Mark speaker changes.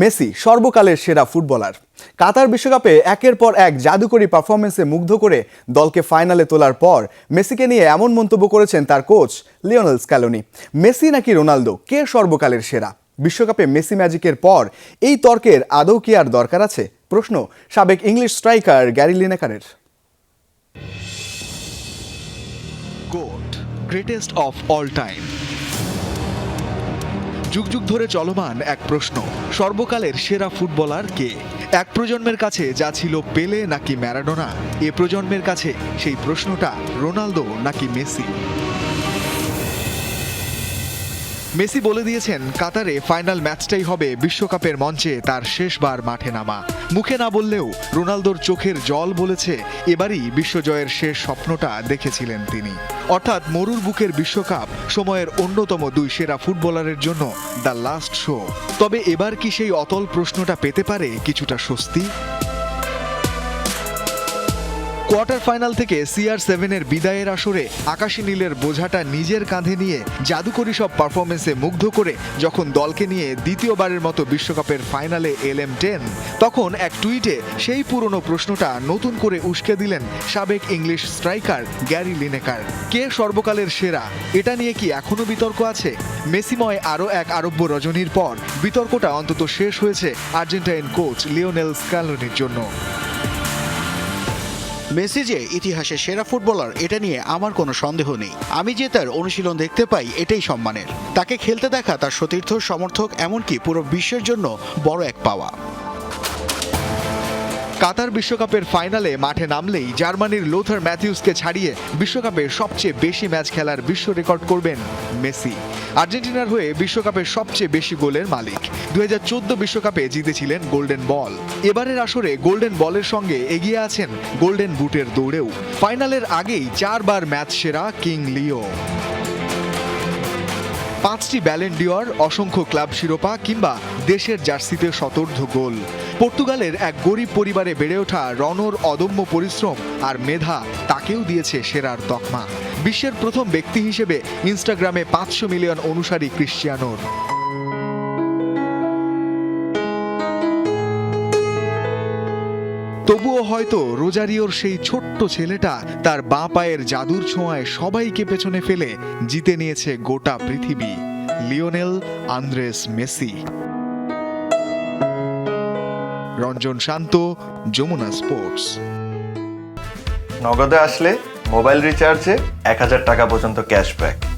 Speaker 1: Messi সর্বকালের সেরা footballer. কাতার বিশ্বকাপে একের পর এক জাদুকরী পারফরমেন্সে মুগ্ধ করে দলকে ফাইনালে তোলার পর মেসিকে নিয়ে এমন মন্তব্য করেছেন তার কোচ লিওনেল স্ক্যালোনি মেসি নাকি রোনালদো? কে সর্বকালের সেরা? বিশ্বকাপে মেসি ম্যাজিকের পর এই তর্কের আদৌ কি আর দরকার আছে? প্রশ্ন সাবেক ইংলিশ স্ট্রাইকার গ্যারি লিনেকারের।
Speaker 2: গ্রেটেস্ট অফ অল টাইম যুগ যুগ ধরে চলমান এক প্রশ্ন, সর্বকালের সেরা ফুটবলার কে? এক প্রজন্মের কাছে যা ছিল পেলে নাকি ম্যারাডোনা? এ প্রজন্মের কাছে সেই প্রশ্নটা রোনালদো নাকি মেসি? মেসি বলে দিয়েছেন, কাতারে ফাইনাল ম্যাচটাই হবে বিশ্বকাপের মঞ্চে তার শেষবার মাঠে নামা। মুখে না বললেও রোনালদোর চোখের জল বলেছে, এবারই বিশ্বজয়ের শেষ স্বপ্নটা দেখেছিলেন তিনি। অর্থাৎ মরুর বুকের বিশ্বকাপ সময়ের অন্যতম দুই সেরা ফুটবলারের জন্য দ্য লাস্ট শো। তবে এবার কি সেই অতল প্রশ্নটা পেতে পারে কিছুটা স্বস্তি? কোয়ার্টার ফাইনাল থেকে সিআর সেভেনের বিদায়ের আসরে আকাশী নীলের বোঝাটা নিজের কাঁধে নিয়ে জাদুকরী সব পারফরমেন্সে মুগ্ধ করে যখন দলকে নিয়ে দ্বিতীয়বারের মতো বিশ্বকাপের ফাইনালে এলএম টেন, তখন এক টুইটে সেই পুরনো প্রশ্নটা নতুন করে উস্কে দিলেন সাবেক ইংলিশ স্ট্রাইকার গ্যারি লিনেকার। কে সর্বকালের সেরা? এটা নিয়ে কি এখনও বিতর্ক আছে? মেসিময় আরও এক আরব্য রজনীর পর বিতর্কটা অন্তত শেষ হয়েছে আর্জেন্টাইন কোচ লিওনেল স্ক্যালোনির জন্য।
Speaker 3: মেসি যে ইতিহাসের সেরা ফুটবলার, এটা নিয়ে আমার কোনো সন্দেহ নেই। আমি যে তার অনুশীলন দেখতে পাই, এটাই সম্মানের। তাকে খেলতে দেখা তার সতীর্থ, সমর্থক, এমনকি পুরো বিশ্বের জন্য বড় এক পাওয়া।
Speaker 2: কাতার বিশ্বকাপের ফাইনালে মাঠে নামলেই জার্মানির লোথার ম্যাথিউসকে ছাড়িয়ে বিশ্বকাপে সবচেয়ে বেশি ম্যাচ খেলার বিশ্ব রেকর্ড করবেন মেসি। আর্জেন্টিনার হয়ে বিশ্বকাপের সবচেয়ে বেশি গোলের মালিক। দু বিশ্বকাপে জিতেছিলেন গোল্ডেন বল। এবারের আসরে গোল্ডেন বলের সঙ্গে এগিয়ে আছেন গোল্ডেন বুটের দৌড়েও। ফাইনালের আগেই চারবার ম্যাচ সেরা কিং লিও। পাঁচটি ব্যালেন্ডিওর অসংখ্য ক্লাব শিরোপা কিংবা দেশের জার্সিতে শতর্ধ গোল। পর্তুগালের এক গরিব পরিবারে বেড়ে ওঠা রনর অদম্য পরিশ্রম আর মেধা তাকেও দিয়েছে সেরার তকমা। বিশ্বের প্রথম ব্যক্তি হিসেবে ইনস্টাগ্রামে পাঁচশো মিলিয়ন অনুসারী ক্রিশ্চিয়ানোর। তবুও হয়তো রোজারিওর সেই ছোট্ট ছেলেটা তার বাঁ পায়ের জাদুর ছোঁয়ায় সবাইকে পেছনে ফেলে জিতে নিয়েছে গোটা পৃথিবী। Lionel Andres Messi. Ranjan Shanto, Jamuna sports.
Speaker 4: নগদে আসলে মোবাইল রিচার্জে এক হাজার টাকা পর্যন্ত ক্যাশব্যাক।